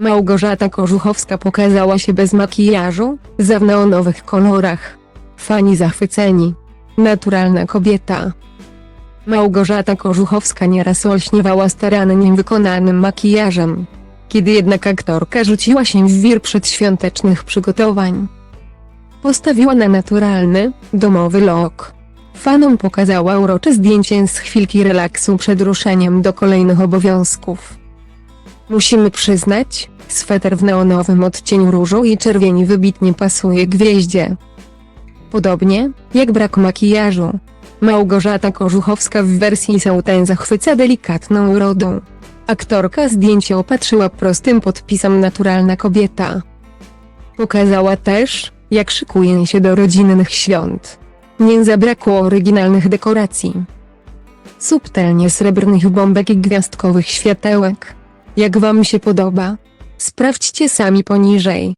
Małgorzata Korzuchowska pokazała się bez makijażu, za w neonowych kolorach. Fani zachwyceni. Naturalna kobieta. Małgorzata Korzuchowska nieraz olśniewała starannie wykonanym makijażem. Kiedy jednak aktorka rzuciła się w wir przedświątecznych przygotowań. Postawiła na naturalny, domowy look. Fanom pokazała urocze zdjęcie z chwilki relaksu przed ruszeniem do kolejnych obowiązków. Musimy przyznać, sweter w neonowym odcieniu różu i czerwieni wybitnie pasuje gwieździe. Podobnie, jak brak makijażu. Małgorzata Korzuchowska w wersji Sautin zachwyca delikatną urodą. Aktorka zdjęcie opatrzyła prostym podpisem naturalna kobieta. Pokazała też, jak szykuje się do rodzinnych świąt. Nie zabrakło oryginalnych dekoracji. Subtelnie srebrnych bombek i gwiazdkowych światełek. Jak wam się podoba? Sprawdźcie sami poniżej.